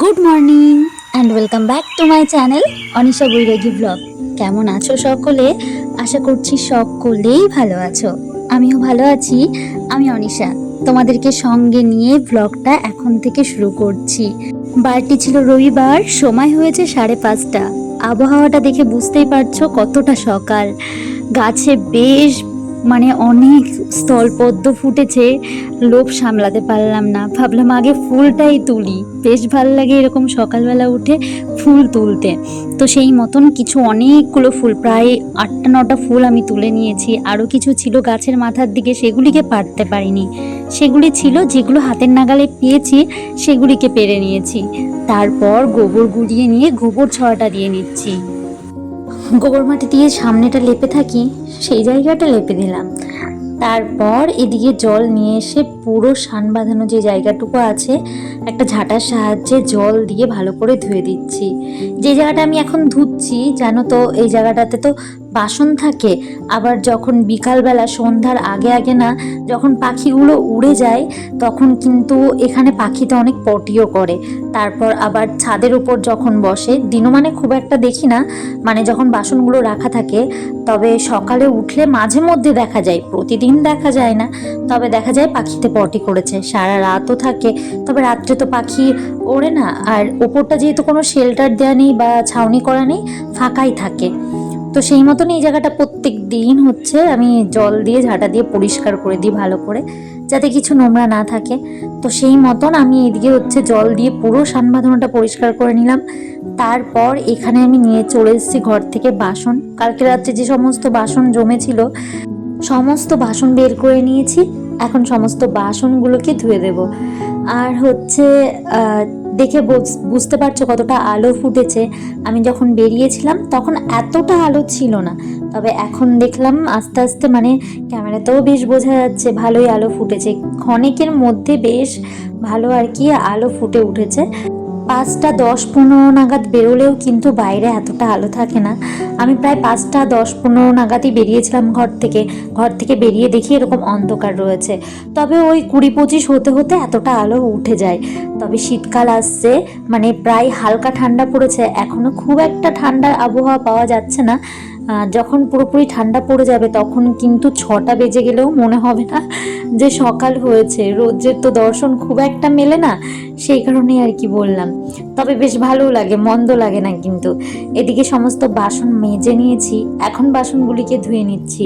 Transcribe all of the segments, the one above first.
Good morning and welcome back to my channel Anisha Bairagi vlog কেমন আছো সকলে? আশা করছি সকলেই ভালো আছো। আমিও ভালো আছি। আমি অনিশা। তোমাদেরকে সঙ্গে নিয়ে ব্লগটা এখন থেকে শুরু করছি। বারটি ছিল রবিবার, সময় হয়েছে সাড়ে পাঁচটা। আবহাওয়াটা দেখে বুঝতেই পারছ কতটা সকাল। গাছে বেশ মানে অনেক স্থলপদ্ম ফুটেছে, লোভ সামলাতে পারলাম না। ভাবলাম আগে ফুলটাই তুলি। বেশ ভালো লাগে এরকম সকালবেলা উঠে ফুল তুলতে। তো সেই মতন কিছু অনেকগুলো ফুল, প্রায় আটটা নটা ফুল আমি তুলে নিয়েছি। আরও কিছু ছিল গাছের মাথার দিকে, সেগুলিকে পারতে পারিনি। সেগুলি ছিল যেগুলো হাতের নাগালে পেয়েছি, সেগুলিকে পেরে নিয়েছি। তারপর গোবর গুঁড়িয়ে নিয়ে গোবর ছড়াটা দিয়ে নিচ্ছি। গোবর মাটি দিয়ে সামনেটা লেপে থাকি, সেই জায়গাটা লেপে দিলাম। তারপর এদিকে জল নিয়ে এসে পুরো সান বাঁধানো যে জায়গাটুকু আছে, একটা ঝাঁটার সাহায্যে জল দিয়ে ভালো করে ধুয়ে দিচ্ছি। যে জায়গাটা আমি এখন ধুচ্ছি, জানো তো, এই জায়গাটাতে তো বাসন থাকে, আবার যখন বিকালবেলা সন্ধ্যার আগে আগে না যখন পাখিগুলো উড়ে যায়, তখন কিন্তু এখানে পাখিতে অনেক পটিও করে। তারপর আবার ছাদের উপর যখন বসে, দিনও মানে খুব একটা দেখি না মানে যখন বাসনগুলো রাখা থাকে, তবে সকালে উঠলে মাঝে মধ্যে দেখা যায়, প্রতিদিন দেখা যায় না, তবে দেখা যায় পাখিতে পটি করেছে। সারা রাতও থাকে, তবে রাত্রে তো পাখি ওড়ে না, আর ওপরটা যেহেতু কোনো শেল্টার দেওয়া নেই বা ছাউনি করা নেই, ফাঁকাই থাকে। তো সেই মতন এই জায়গাটা প্রত্যেক দিন হচ্ছে, আমি জল দিয়ে, ঝাঁটা দিয়ে পরিষ্কার করে দিই ভালো করে, যাতে কিছু নোংরা না থাকে। তো সেই মতন আমি এদিকে হচ্ছে জল দিয়ে পুরো সান বাঁধানোটা পরিষ্কার করে নিলাম। তারপর এখানে আমি নিয়ে চলে এসেছি ঘর থেকে বাসন। কালকে রাত্রে যে সমস্ত বাসন জমেছিল, সমস্ত বাসন বের করে নিয়েছি। এখন সমস্ত বাসনগুলোকে ধুয়ে দেব। আর হচ্ছে দেখে বুঝ- বুঝতে পারছ কতটা আলো ফুটেছে। আমি যখন বেরিয়েছিলাম তখন এতটা আলো ছিল না। তবে এখন দেখলাম আস্তে আস্তে মানে ক্যামেরাতেও বেশ বোঝা যাচ্ছে ভালোই আলো ফুটেছে। ক্ষণিকের মধ্যে বেশ ভালো আর কি আলো ফুটে উঠেছে। পাঁচটা দশ পনেরো নাগাদ বেরোলেও কিন্তু বাইরে এতটা আলো থাকে না। আমি প্রায় পাঁচটা দশ পনেরো নাগাদই বেরিয়েছিলাম ঘর থেকে। ঘর থেকে বেরিয়ে দেখি এরকম অন্ধকার রয়েছে। তবে ওই কুড়ি পঁচিশ হতে হতে এতটা আলো উঠে যায়। তবে শীতকাল আসছে মানে প্রায় হালকা ঠান্ডা পড়েছে। এখনও খুব একটা ঠান্ডার আবহাওয়া পাওয়া যাচ্ছে না। যখন পুরোপুরি ঠান্ডা পড়ে যাবে, তখন কিন্তু ছটা বেজে গেলেও মনে হবে না যে সকাল হয়েছে। রোদের তো দর্শন খুব একটা মেলে না, সেই কারণেই আর কি বললাম। তবে বেশ ভালো লাগে, মন্দ লাগে না কিন্তু। এদিকে সমস্ত বাসন মেজে নিয়েছি, এখন বাসনগুলিকে ধুয়ে নিচ্ছি।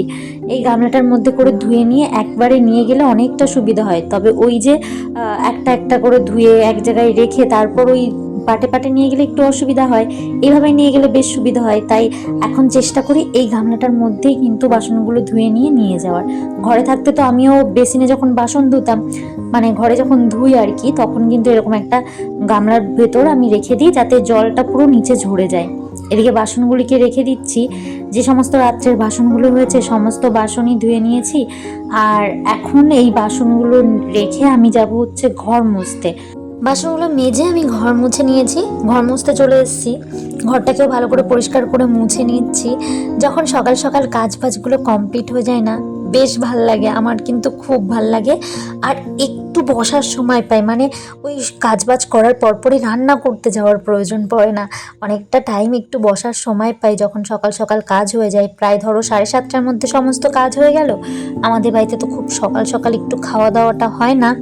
এই গামলাটার মধ্যে করে ধুয়ে নিয়ে একবারে নিয়ে গেলে অনেকটা সুবিধা হয়। তবে ওই যে একটা একটা করে ধুয়ে এক জায়গায় রেখে তারপর ওই পাটে পাটে নিয়ে গেলে একটু অসুবিধা হয়, এভাবে নিয়ে গেলে বেশ সুবিধা হয়। তাই এখন চেষ্টা করি এই গামলাটার মধ্যেই কিন্তু বাসনগুলো ধুয়ে নিয়ে নিয়ে যাওয়ার। ঘরে থাকতে তো আমিও বেসিনে যখন বাসন ধুতাম মানে ঘরে যখন ধুই আর কি, তখন কিন্তু এরকম একটা গামলার ভেতর আমি রেখে দিই যাতে জলটা পুরো নিচে ঝরে যায়। এদিকে বাসনগুলিকে রেখে দিচ্ছি, যে সমস্ত রাত্রের বাসনগুলো হয়েছে সমস্ত বাসনই ধুয়ে নিয়েছি। আর এখন এই বাসনগুলো রেখে আমি যাব হচ্ছে ঘর মুছতে। বাসনগুলো মেজে আমি ঘর মুছে নিয়েছি। ঘর মুছতে চলে এসেছি। ঘরটাকেও ভালো করে পরিষ্কার করে মুছে নিচ্ছি। যখন সকাল সকাল কাজ বাজগুলো কমপ্লিট হয়ে যায় না, বেশ ভালো লাগে। আমার কিন্তু খুব ভালো লাগে। আর একটু বসার সময় পাই। মানে ওই কাজ বাজ করার পরপরই রান্না করতে যাওয়ার প্রয়োজন পড়ে না। অনেকটা টাইম একটু বসার সময় পাই। যখন সকাল সকাল কাজ হয়ে যায়, প্রায় ধরো সাড়ে সাতটার মধ্যে সমস্ত কাজ হয়ে গেল। আমাদের বাড়িতে তো খুব সকাল সকাল একটু খাওয়া দাওয়াটা হয় না।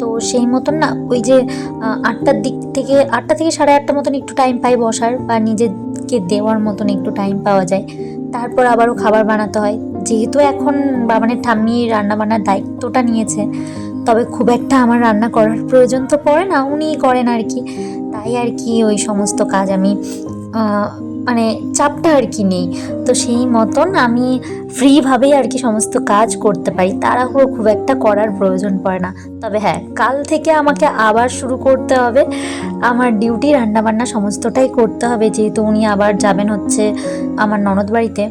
তো সেই মতন না, ওই যে আটটার দিক থেকে, আটটা থেকে সাড়ে আটটা মতন একটু টাইম পাই বসার বা নিজেকে দেওয়ার মতন একটু টাইম পাওয়া যায়। তারপর আবারও খাবার বানাতে হয়। যেহেতু এখন বাবানের ঠাম্মি রান্না বান্নার দায়িত্বটা নিয়েছে, তবে খুব একটা আমার রান্না করার প্রয়োজন তো পড়ে না, উনিই করেন আর কি। তাই আর কি ওই সমস্ত কাজ আমি মানে চাপটা আর কি নেই। তো সেই মতন আমি ফ্রিভাবেই আর কি সমস্ত কাজ করতে পারি। তাড়াহুড়ো খুব একটা করার প্রয়োজন পড়ে না। তবে হ্যাঁ কাল থেকে আমাকে আবার শুরু করতে হবে। আমার ডিউটি রান্নাবান্না সমস্তটাই করতে হবে। যেহেতু উনি আবার যাবেন হচ্ছে আমার ননদ বাড়িতে।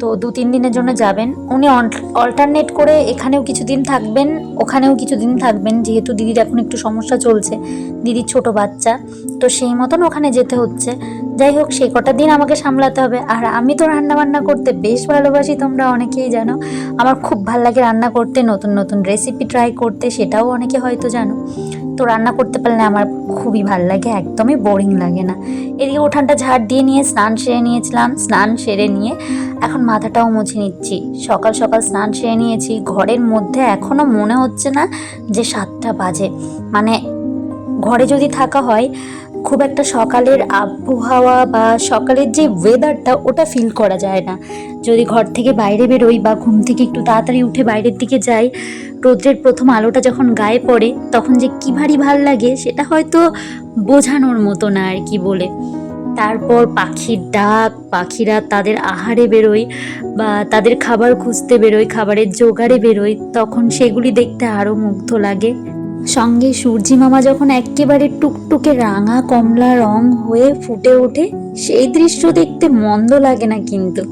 তো দু, তিন দিনের জন্য যাবেন। উনি অল্টারনেট করে এখানেও কিছুদিন থাকবেন, ওখানেও কিছুদিন থাকবেন। যেহেতু দিদির এখন একটু সমস্যা চলছে, দিদির ছোট বাচ্চা। তো সেই মতন ওখানে যেতে হচ্ছে। যাই হোক, সেই কটা দিন আমাকে সামলাতে হবে। আর আমি তো রান্না বান্না করতে বেশ ভালোবাসি, তোমরা অনেকেই জানো। আমার খুব ভালো লাগে রান্না করতে, নতুন নতুন রেসিপি ট্রাই করতে, সেটাও অনেকে হয়তো জানো। তো রান্না করতে পারলে আমার খুবই ভালো লাগে, একদমই বোরিং লাগে না। এদিকে উঠানটা ঝাড় দিয়ে নিয়ে স্নান সেরে নিয়েছিলাম, স্নান সেরে নিয়ে এখন মাথাটাও মুছে নিচ্ছি। সকাল সকাল স্নান সেরে নিয়েছি, ঘরের মধ্যে এখনও মনে হচ্ছে না যে সাতটা বাজে। মানে ঘরে যদি থাকা হয় খুব একটা সকালের আবহাওয়া বা সকালের যে ওয়েদারটা ওটা ফিল করা যায় না। যদি ঘর থেকে বাইরে বেরোই বা ঘুম থেকে একটু তাড়াতাড়ি উঠে বাইরের দিকে যাই, রোদ্রের প্রথম আলোটা যখন গায়ে পড়ে, তখন যে কী ভারী ভালো লাগে, সেটা হয়তো বোঝানোর মতো না আর কি বলে। তারপর পাখির ডাক, পাখিরা তাদের আহারে বেরোয় বা তাদের খাবার খুঁজতে বেরোয়, খাবারের জোগাড়ে বেরোয়, তখন সেগুলি দেখতে আরও মুগ্ধ লাগে। সঙ্গে সূর্যি মামা যখন একেবারে টুকটুকে রাঙা কমলা রং হয়ে ফুটে ওঠে, সেই দৃশ্য দেখতে মন্দ লাগে না কিন্তু।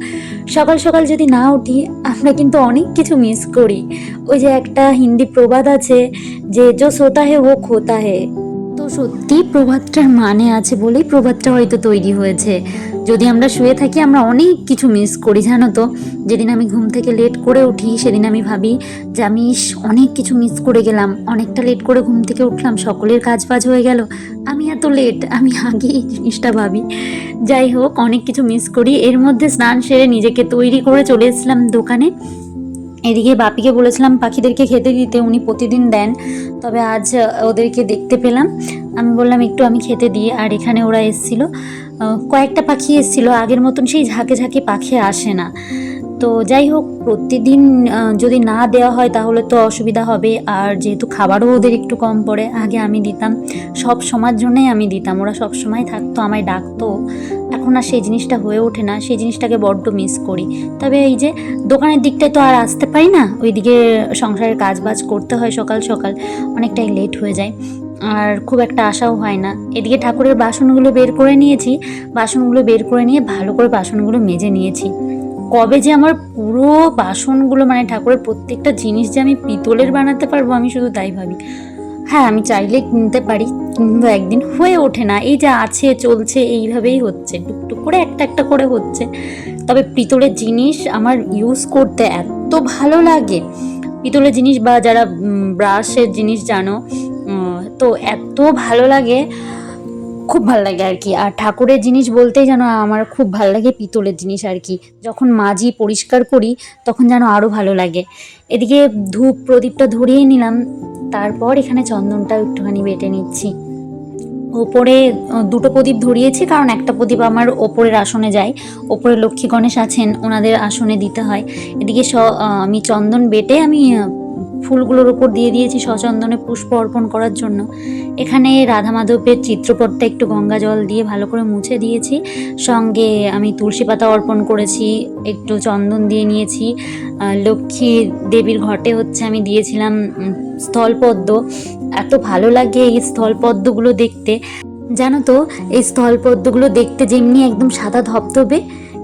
সকাল সকাল যদি না উঠি, আমরা কিন্তু অনেক কিছু মিস করি। ওই যে একটা হিন্দি প্রবাদ আছে যে জো সোতা হে, ও খোতা হে। সত্যি প্রভাতটার মানে আছে বলেই প্রভাতটা হয়তো তৈরি হয়েছে। যদি আমরা শুয়ে থাকি, আমরা অনেক কিছু মিস করি, জানো তো? যেদিন আমি ঘুম থেকে লেট করে উঠি, সেদিন আমি ভাবি যে আমি অনেক কিছু মিস করে গেলাম। অনেকটা লেট করে ঘুম থেকে উঠলাম, সকলের কাজ বাজ হয়ে গেল। আমি এত লেট আমি আগে এই জিনিসটা ভাবি। যাই হোক, অনেক কিছু মিস করি। এর মধ্যে স্নান সেরে নিজেকে তৈরি করে চলে এসেছিলাম দোকানে। এদিকে বাপিকে বলেছিলাম পাখিদেরকে খেতে দিতে, উনি প্রতিদিন দেন, তবে আজ ওদেরকে দেখতে পেলাম। আমি বললাম, একটু আমি খেতে দিই। আর এখানে ওরা এসছিল। কয়েকটা পাখি এসছিল। আগের মতন সেই ঝাঁকে ঝাঁকে পাখি আসে না। তো যাই হোক, প্রতিদিন যদি না দেওয়া হয় তাহলে তো অসুবিধা হবে। আর যেহেতু খাবারও ওদের একটু কম পড়ে, আগে আমি দিতাম। সব সময়ের জন্যই আমি দিতাম। ওরা সব সময় থাকতো, আমায় ডাকতো। এখন আর সেই জিনিসটা হয়ে ওঠে না। সেই জিনিসটাকে বড্ড মিস করি। তবে এই যে দোকানের দিকটায় তো আর আসতে পারি না। ওইদিকে সংসারের কাজ বাজ করতে হয় সকাল সকাল। অনেকটাই লেট হয়ে যায়। আর খুব একটা আশাও হয় না। এদিকে ঠাকুরের বাসনগুলো বের করে নিয়েছি। বাসনগুলো বের করে নিয়ে ভালো করে বাসনগুলো মেজে নিয়েছি। কবে যে আমার পুরো বাসনগুলো মানে ঠাকুরের প্রত্যেকটা জিনিস যে আমি পিতলের বানাতে পারব, আমি শুধু তাই ভাবি। হ্যাঁ আমি চাইলে কিনতে পারি, কিন্তু একদিন হয়ে ওঠে না। এই যে আছে, চলছে, এইভাবেই হচ্ছে। টুকটুক করে একটা একটা করে হচ্ছে। তবে পিতলের জিনিস আমার ইউজ করতে এত ভালো লাগে। পিতলের জিনিস বা যারা ব্রাশের জিনিস জানো তো এত ভালো লাগে। খুব ভালো লাগে আর কি। আর ঠাকুরের জিনিস বলতেই যেন আমার খুব ভালো লাগে পিতলের জিনিস আর কি। যখন মাজি পরিষ্কার করি, তখন যেন আরও ভালো লাগে। এদিকে ধূপ প্রদীপটা ধরিয়ে নিলাম, তারপর এখানে চন্দনটাও একটুখানি বেটে নিচ্ছি। ওপরে দুটো প্রদীপ ধরিয়েছি, কারণ একটা প্রদীপ আমার ওপরের আসনে যায়। ওপরে লক্ষ্মী গণেশ আছেন, ওনাদের আসনে দিতে হয়। এদিকে স আমি চন্দন বেটে আমি ফুলগুলোর ওপর দিয়ে দিয়েছি সচন্দনে পুষ্প অর্পণ করার জন্য। এখানে রাধা মাধবের চিত্রপটটা একটু গঙ্গা জল দিয়ে ভালো করে মুছে দিয়েছি। সঙ্গে আমি তুলসী পাতা অর্পণ করেছি, একটু চন্দন দিয়ে নিয়েছি। লক্ষ্মী দেবীর ঘটে হচ্ছে আমি দিয়েছিলাম স্থলপদ্ম। এত ভালো লাগে এই স্থলপদ্মগুলো দেখতে। জানো তো, এই স্থলপদ্মগুলো দেখতে যেমনি একদম সাদা ধবধবে,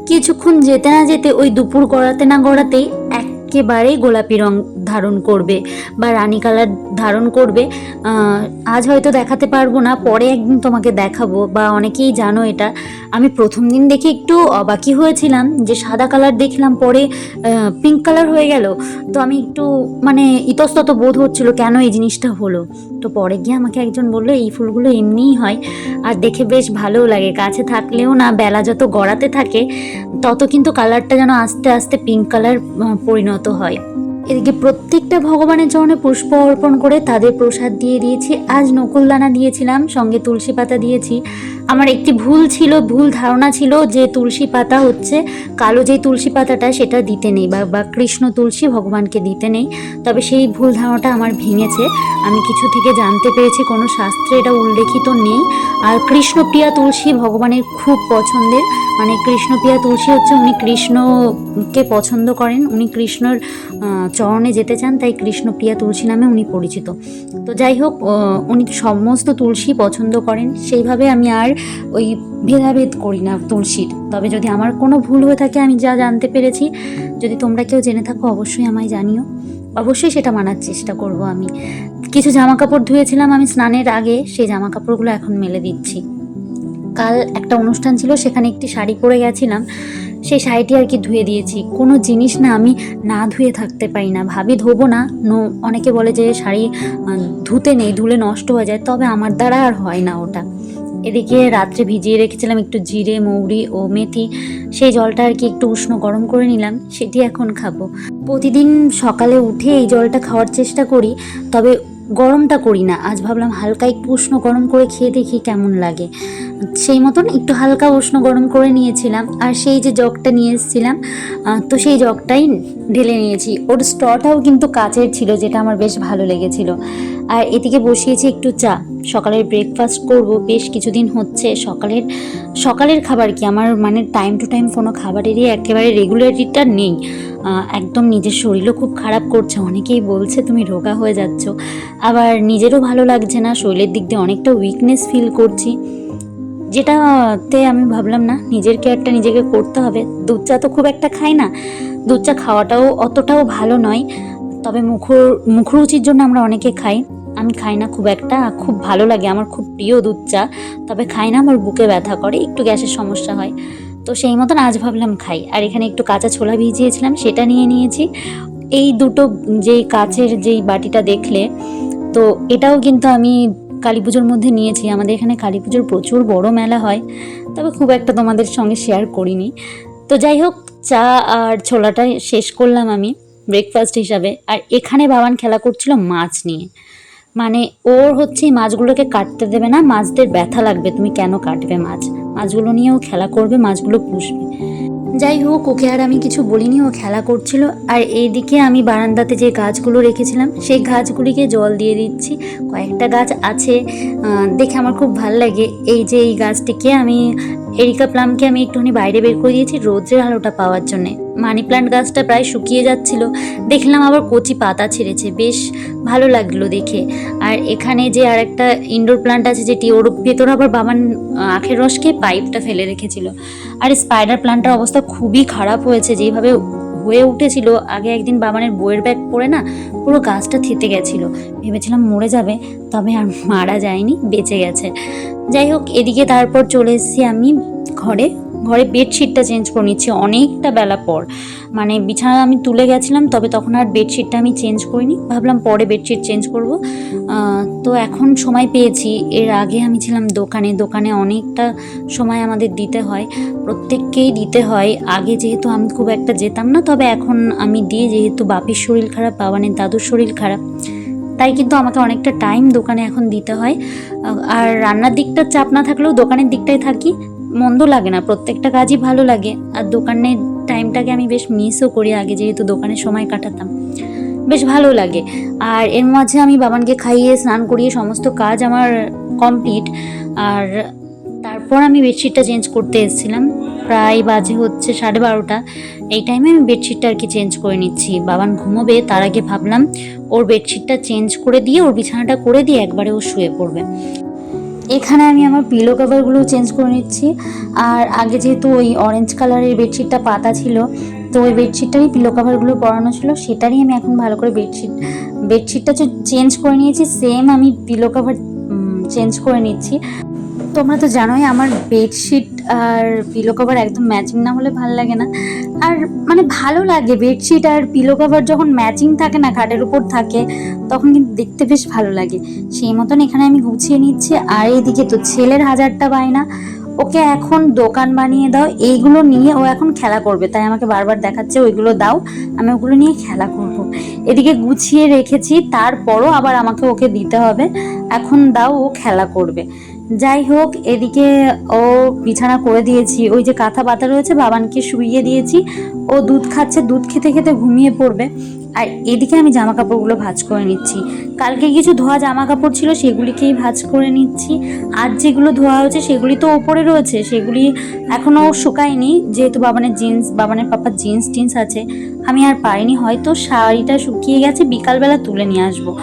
কিছুক্ষণ যেতে না যেতে ওই দুপুর গড়াতে না গড়াতেই একেবারেই গোলাপি রং ধারণ করবে বা রানী কালার ধারণ করবে আজ হয়তো দেখাতে পারব না, পরে একদিন তোমাকে দেখাবো বা অনেকেই জানো এটা। আমি প্রথম দিন দেখে একটু অবাকি হয়েছিলাম যে সাদা কালার দেখলাম, পরে পিঙ্ক কালার হয়ে গেল। তো আমি একটু মানে ইতস্তত বোধ হচ্ছিল কেন এই জিনিসটা হলো। তো পরে গিয়ে আমাকে একজন বলল, এই ফুলগুলো এমনিই হয়। আর দেখে বেশ ভালোও লাগে, কাছে থাকলেও না, বেলা যত গড়াতে থাকে তত কিন্তু কালারটা যেন আস্তে আস্তে পিঙ্ক কালার পরিণত হয়। এদিকে প্রত্যেকটা ভগবানের চরণে পুষ্প অর্পণ করে তাদের প্রসাদ দিয়ে দিয়েছি। আজ নকুলদানা দিয়েছিলাম, সঙ্গে তুলসী পাতা দিয়েছি। আমার একটি ভুল ছিল, ভুল ধারণা ছিল যে তুলসী পাতা হচ্ছে কালো যে তুলসী পাতাটা সেটা দিতে নেই বা বা কৃষ্ণ তুলসী ভগবানকে দিতে নেই। তবে সেই ভুল ধারণাটা আমার ভেঙেছে। আমি কিছু থেকে জানতে পেরেছি, কোনো শাস্ত্রে এটা উল্লেখিত নেই। আর কৃষ্ণপ্রিয়া তুলসী ভগবানের খুব পছন্দের। মানে কৃষ্ণপ্রিয়া তুলসী হচ্ছে উনি কৃষ্ণকে পছন্দ করেন, উনি কৃষ্ণর চরণে যেতে চান, তাই কৃষ্ণপ্রিয়া তুলসী নামে উনি পরিচিত। তো যাই হোক উনি সমস্ত তুলসী পছন্দ করেন। সেইভাবে আমি আর ওই ভেদাভেদ করি না তুলসীর। তবে যদি আমার কোনো ভুল হয়ে থাকে, আমি যা জানতে পেরেছি, যদি তোমরা কেউ জেনে থাকো, অবশ্যই আমায় জানিও। অবশ্যই সেটা মানার চেষ্টা করব আমি। কিছু জামা কাপড় ধুয়েছিলাম আমি স্নানের আগে, সেই জামা কাপড়গুলো এখন মেলে দিচ্ছি। কাল একটা অনুষ্ঠান ছিল, সেখানে একটি শাড়ি পরে গেছিলাম। সেই শাড়িটি আর কি ধুয়ে দিয়েছি। কোনো জিনিস না আমি না ধুয়ে থাকতে পারি না। ভাবি ধোবো না। অনেকে বলে যে শাড়ি ধুতে নেই, ধুলে নষ্ট হয়ে যায়। তবে আমার দ্বারা আর হয় না ওটা। এদিকে রাত্রে ভিজিয়ে রেখেছিলাম একটু জিরে, মৌরি ও মেথি। সেই জলটা আর কি একটু উষ্ণ গরম করে নিলাম। সেটি এখন খাব। প্রতিদিন সকালে উঠে এই জলটা খাওয়ার চেষ্টা করি, তবে গরমটা করি না। আজ ভাবলাম হালকা একটু উষ্ণ গরম করে খেয়ে দেখি কেমন লাগে। সেই মতন একটু হালকা উষ্ণ গরম করে নিয়েছিলাম। আর সেই যে জগটা নিয়ে এসেছিলাম তো সেই জগটাই ঢেলে নিয়েছি। ওর স্টটাও কিন্তু কাচের ছিল, যেটা আমার বেশ ভালো লেগেছিল। আর এদিকে বসিয়েছি একটু চা। সকালের ব্রেকফাস্ট করব, বেশ কিছুদিন হচ্ছে। সকালের সকালের খাবার কি? আমার মানে টাইম টু টাইম কোনো খাবারেরই একেবারে রেগুলারিটিটা নেই। একদম নিজের শরীরও খুব খারাপ করছে। অনেকেই বলছে, তুমি রোগা হয়ে যাচ্ছ। আবার নিজেরও ভালো লাগছে না। শরীরের দিক দিয়ে অনেকটা উইকনেস ফিল করছি। যেটাতে আমি ভাবলাম না, নিজের কেয়ারটা নিজেকে করতে হবে। দুধ চা তো খুব একটা খাই না। দুধ চা খাওয়াটাও অতটাও ভালো নয়। তবে মুখর, মুখরুচির জন্য আমরা অনেকে খাই। আমি খাই না খুব একটা। খুব ভালো লাগে। আমার খুব প্রিয় দুধ চা। তবে খাই না, আমার বুকে ব্যথা করে। একটু গ্যাসের সমস্যা হয়। তো সেই মতন আজ ভাবলাম খাই। আর এখানে একটু কাঁচা ছোলা ভিজিয়েছিলাম, সেটা নিয়ে নিয়েছি। এই দুটো, যেই কাচের যেই বাটিটা দেখলে, তো এটাও কিন্তু আমি কালী পুজোর মধ্যে নিয়েছি। আমাদের এখানে কালী পুজোর প্রচুর বড় মেলা হয়, তবে খুব একটা তোমাদের সঙ্গে শেয়ার করিনি। তো যাই হোক, চা আর ছোলাটা শেষ করলাম আমি ব্রেকফাস্ট হিসাবে। আর এখানে বাবান খেলা করছিল মাছ নিয়ে। মানে ওর হচ্ছে মাছগুলোকে কাটতে দেবে না, মাছদের ব্যথা লাগবে। তুমি কেন কাটবে মাছ? মাছগুলো নিয়েও খেলা করবে, মাছগুলো পুষবে। যাই হোক, ওকে আর আমি কিছু বলিনি, ও খেলা করছিল। আর এইদিকে আমি বারান্দাতে যে গাছগুলো রেখেছিলাম, সেই গাছগুলিকে জল দিয়ে দিচ্ছি। কয়েকটা গাছ আছে দেখে আমার খুব ভালো লাগে। এই যে এই গাছটিকে আমি, এরিকা প্লামকে আমি একটুখানি বাইরে বের করে দিয়েছি রোদ্রের আলোটা পাওয়ার জন্যে। মানি প্লান্ট গাছটা প্রায় শুকিয়ে যাচ্ছিল। দেখলাম আবার কচি পাতা ছেড়েছে। বেশ ভালো লাগল দেখে। আর এখানে যে আর একটা ইনডোর প্লান্ট আছে যেটি, ওর ভেতর আবার বাবান আখের রস খেয়ে পাইপটা ফেলে রেখেছিল। আর স্পাইডার প্লান্টের অবস্থা খুবই খারাপ হয়েছে। যেভাবে হয়ে উঠেছিল, আগে একদিন বাবানের বইয়ের ব্যাগ পরে না, পুরো গাছটা থেতে গেছিল। ভেবেছিলাম মরে যাবে, তবে আর মারা যায়নি, বেঁচে গেছে। যাই হোক, এদিকে তারপর চলে এসেছি আমি ঘরে। ঘরে বেডশিটটা চেঞ্জ করে নিচ্ছি অনেকটা বেলা পর। মানে বিছানা আমি তুলে গেছিলাম, তবে তখন আর বেডশিটটা আমি চেঞ্জ করিনি। ভাবলাম পরে বেডশিট চেঞ্জ করব। তো এখন সময় পেয়েছি। এর আগে আমি ছিলাম দোকানে। দোকানে অনেকটা সময় আমাদের দিতে হয়। প্রত্যেককেই দিতে হয়। আগে যেহেতু আমি খুব একটা যেতাম না, তবে এখন আমি দিয়ে যেহেতু বাপির শরীর খারাপ বাবানের দাদুর শরীর খারাপ। তাই কিন্তু আমাকে অনেকটা টাইম দোকানে এখন দিতে হয়। আর রান্নার দিকটা চাপ না থাকলেও দোকানের দিকটাই থাকি। মন্দ লাগে না, প্রত্যেকটা কাজই ভালো লাগে। আর দোকানের টাইমটাকে আমি বেশ মিসও করি আগে যেহেতু দোকানে সময় কাটাতাম। বেশ ভালো লাগে। আর এর মাঝে আমি বাবানকে খাইয়ে, স্নান করিয়ে সমস্ত কাজ আমার কমপ্লিট আর তারপর আমি বেডশিটটা চেঞ্জ করতে এসেছিলাম। প্রায় বাজে হচ্ছে সাড়ে বারোটা। এই টাইমে আমি বেডশিটটা আর কি চেঞ্জ করে নিচ্ছি। বাবান ঘুমোবে, তার আগে ভাবলাম, ওর বেডশিটটা চেঞ্জ করে দিয়ে, ওর বিছানাটা করে দিয়ে একবারে ও শুয়ে পড়বে। এখানে আমি আমার পিলো কভারগুলো চেঞ্জ করে নিচ্ছি। আর আগে যেহেতু ওই অরেঞ্জ কালারের বেডশিটটা পাতা ছিল, তো ওই বেডশিটটারই পিলো কভারগুলো পরানো ছিল, সেটারই আমি এখন ভালো করে বেডশিট বেডশিটটা চেঞ্জ করে নিয়েছি সেম আমি পিলো কভার চেঞ্জ করে নিচ্ছি। তোমরা তো জানোই আমার বেডশিট আর পিলো কভার একদম ম্যাচিং না হলে ভালো লাগে না। আর মানে ভালো লাগে বেডশিট আর পিলো কভার যখন ম্যাচিং থাকে না, খাটের উপর থাকে, তখন কিন্তু দেখতে বেশ ভালো লাগে। সেই মতন এখানে আমি গুছিয়ে নিচ্ছি, আর এইদিকে তো ছেলের হাজারটা বায়না। ওকে এখন দোকান বানিয়ে দাও, এইগুলো নিয়ে ও এখন খেলা করবে, তাই আমাকে বারবার দেখাচ্ছে, ওইগুলো দাও, আমি ওগুলো নিয়ে খেলা করব। এদিকে গুছিয়ে রেখেছি, তারপরও আবার আমাকে ওকে দিতে হবে। এখন দাও, ও খেলা করবে। যাই হোক, এদিকে ও বিছানা করে দিয়েছি। ওই যে কাঁথা পাতা রয়েছে, বাবানকে শুইয়ে দিয়েছি। ও দুধ খাচ্ছে, দুধ খেতে খেতে ঘুমিয়ে পড়বে। আর এদিকে আমি জামা কাপড়গুলো ভাজ করে নিচ্ছি। কালকে কিছু ধোয়া জামা কাপড় ছিল, সেগুলিকেই ভাজ করে নিচ্ছি। আর যেগুলো ধোয়া হয়েছে, সেগুলি তো ওপরে রয়েছে। সেগুলি এখনও শুকায়নি। যেহেতু বাবানের জিন্স, বাবানের পাপার জিন্স টিন্স আছে, আমি আর পারিনি। হয়তো শাড়িটা শুকিয়ে গেছে, বিকালবেলা তুলে নিয়ে আসব।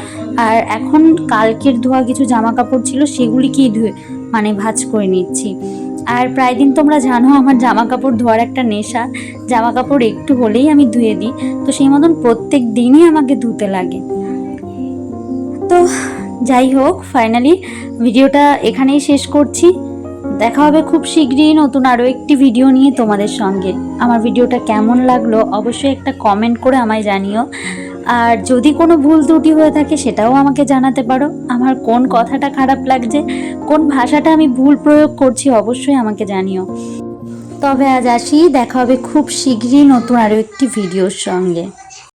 আর এখন কালকের ধোয়া কিছু জামা কাপড় ছিল সেগুলিকেই ধুয়ে মানে ভাঁজ করে নিচ্ছি। আর প্রায় দিন তোমরা জানো আমার জামা কাপড় ধোয়ার একটা নেশা জামা কাপড় একটু হলেই আমি ধুয়ে দিই, তো সেই মতন প্রত্যেক দিনই আমাকে ধুতে লাগে। তো যাই হোক ফাইনালি ভিডিওটা এখানেই শেষ করছি। দেখা হবে খুব শীঘ্রই নতুন আরও একটি ভিডিও নিয়ে তোমাদের সঙ্গে। আমার ভিডিওটা কেমন লাগল অবশ্যই একটা কমেন্ট করে আমায় জানিও। আর যদি কোনো ভুল ত্রুটি হয়ে থাকে সেটাও আমাকে জানাতে পারো। আমার কোন কথাটা খারাপ লাগছে, কোন ভাষাটা আমি ভুল প্রয়োগ করছি অবশ্যই আমাকে জানিও। তবে আজ আসি, দেখা হবে খুব শীঘ্রই নতুন আরও একটি ভিডিওর সঙ্গে।